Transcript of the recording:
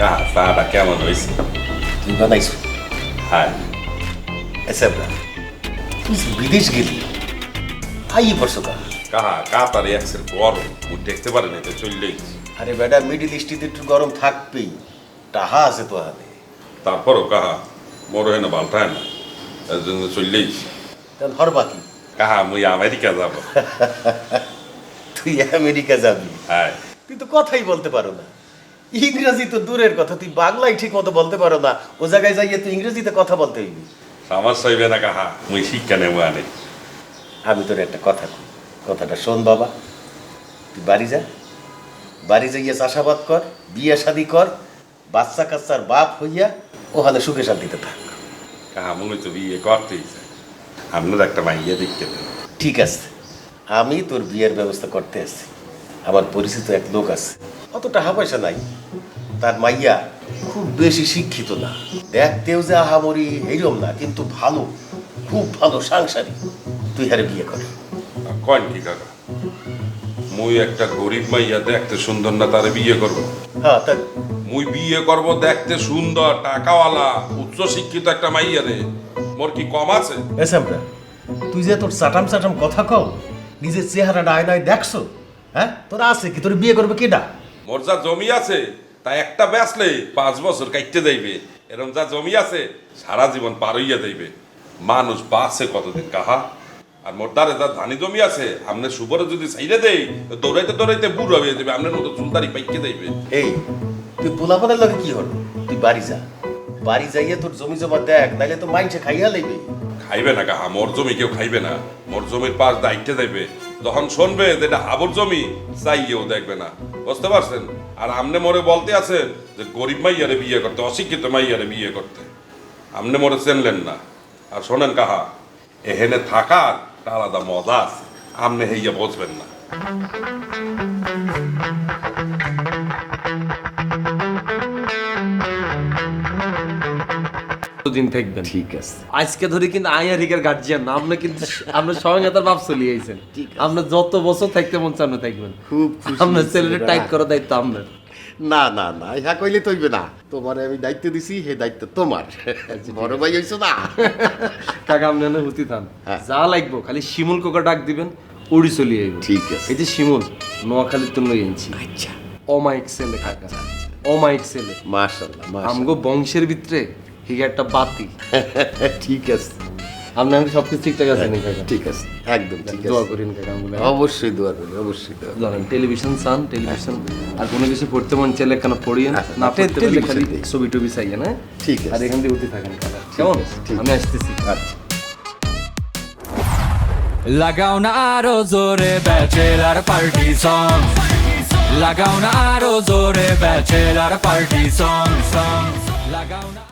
হয়েছে তুই বানাইছো হ্যাঁ আচ্ছা ব্রা তুই যে বিদেশ গেলি আই কা কাহা কাতার এক্সের গরম মুই দেখতে পারি না তো চললেই আরে বেটা মিডিল ইস্টিতে একটু গরম থাকবেই টাহা আছে তো হাতে তারপরও কাহা মোর হেন বালটায় না এর জন্য চললেই তাহলে হর বাকি কাহা মুই আমেরিকা যাব তুই আমেরিকা যাবি হ্যাঁ তুই তো কথাই বলতে পারো না ইংরেজি তো দূরের কথা তুই বাংলায় ঠিক মতো বলতে পারো না। ও জায়গায় যাইয়ে তুই ইংরেজিতে কথা বলতে হইবি। আমার হইবে না কাহা মুই শিক্ষা নেব আনে। আমি তোর একটা কথা কই কথাটা শোন বাবা। তুই বাড়ি যা বাড়ি যাইয়া চাষাবাদ কর বিয়ে শাদি কর বাচ্চা কাচ্চার বাপ হইয়া ওখানে সুখে শান্তিতে থাক। কাহা মুই তো বিয়ে করতেই চাই। আপনার একটা মাইয়া দেখতে ঠিক আছে আমি তোর বিয়ের ব্যবস্থা করতে আসছি। আমার পরিচিত এক লোক আছে। অত টাকা পয়সা নাই। তার মাইয়া খুব বেশি শিক্ষিত না। দেখতেও যে আহামরি এইরকম না কিন্তু ভালো খুব ভালো সাংসারিক। তুই হারে বিয়ে কর। কন কি কাকা? মুই একটা গরিব মাইয়া দেখতে সুন্দর না তারে বিয়ে করব। হ্যাঁ তা মুই বিয়ে করব দেখতে সুন্দর টাকাওয়ালা উচ্চ শিক্ষিত একটা মাইয়া রে। মোর কি কম আছে? এসামরা তুই যে তোর চাটাম চাটাম কথা কও নিজের চেহারাটা আয়নায় দেখছ? হ্যাঁ? তোর আছে কি? তোর বিয়ে করবে কিডা? মোর যা জমি আছে তা একটা বেচলে পাঁচ বছর কাটতে যাইবে। এরকম যা জমি আছে সারা জীবন পার হইয়া যাইবে। মানুষ বাঁচে কতদিন কাহা? আর মোর দ্বারে যা ধানি জমি আছে আমনে সুবরে যদি চাইলে দেই দৌড়াইতে দৌড়াইতে বুড়ো হয়ে যাবে আমনের মতো চুলদারি পাইকে যাইবে। এই তুই পোলাপানের লগে কি হলো? তুই বাড়ি যা। বাড়ি যাইয়া তোর জমি জমা দেখ নাইলে তো মাইনসে খাইয়া লইবে। খাইবে না কাহা? মোর জমি কেউ খাইবে না। মোর জমির পাশ দায়িত্বে যাইবে। যখন শুনবে যে এটা হাবুর জমি, চাইয়েও দেখবে না। বুঝতে পারছেন? আর আমনে মরে বলতে আছে যে গরিব মাইয়ারে বিয়ে করতে, অশিক্ষিত মাইয়ারে বিয়ে করতে। আমনে মোরে চেনলেন না। আর শোনেন কাহা, এহেনে থাকার আলাদা মজা আছে। আমনে হইয়া বুঝবেন না। দিন থাকবেন। ঠিক আছে। আজকে ধরে কিন্তু আইয়ারিকার গার্জিয়ান না আপনি কিন্তু আপনার সঙ্গে তার বাপ চলিয়ে আইছেন। আপনি যত বছর থাকতে মন চান থাকবেন। খুব খুশি আপনার ছেলেটা। টাইট করার দায়িত্ব আপনার না না না ইহা কইলে তৈবে না। তোমার আমি দায়িত্ব দিছি হে দায়িত্ব তোমার। বড় ভাই হইছো না? কাকা আপনি এনে হুতি থান। হ্যাঁ। যা লাগবো খালি শিমুল কোকা ডাক দিবেন উড়ি চলিয়ে আইব। ঠিক আছে। এই যে শিমুল নোয়াখালীর তো লই আনছি আচ্ছা। অমাইক ছেলে কাকা। অমাইক ছেলে। মাশাআল্লাহ মাশাআল্লাহ। আমগো বংশের ভিতরে হিগে একটা বাতি। ঠিক আছে। আপনি আমি সবকিছু ঠিকঠাক আছে নি কাকা ঠিক আছে। একদম ঠিক দোয়া করেন কাকা অবশ্যই দোয়া করি অবশ্যই দোয়া জানেন টেলিভিশন চান টেলিভিশন। আর কোনো কিছু পড়তে মন চাইলে কেন পড়িয়েন। আচ্ছা, না পড়তে পারলে খালি ছবি টবি চাইয়েন হ্যাঁ? ঠিক আছে। আর এখান দিয়ে উঠে থাকেন কাকা। কেমন? ঠিক আমি আসতেছি। আচ্ছা। লাগাও না আরও জোরে ব্যাচেলার পার্টি সং লাগাও না আরও জোরে ব্যাচেলার পার্টি সং সং লাগাও না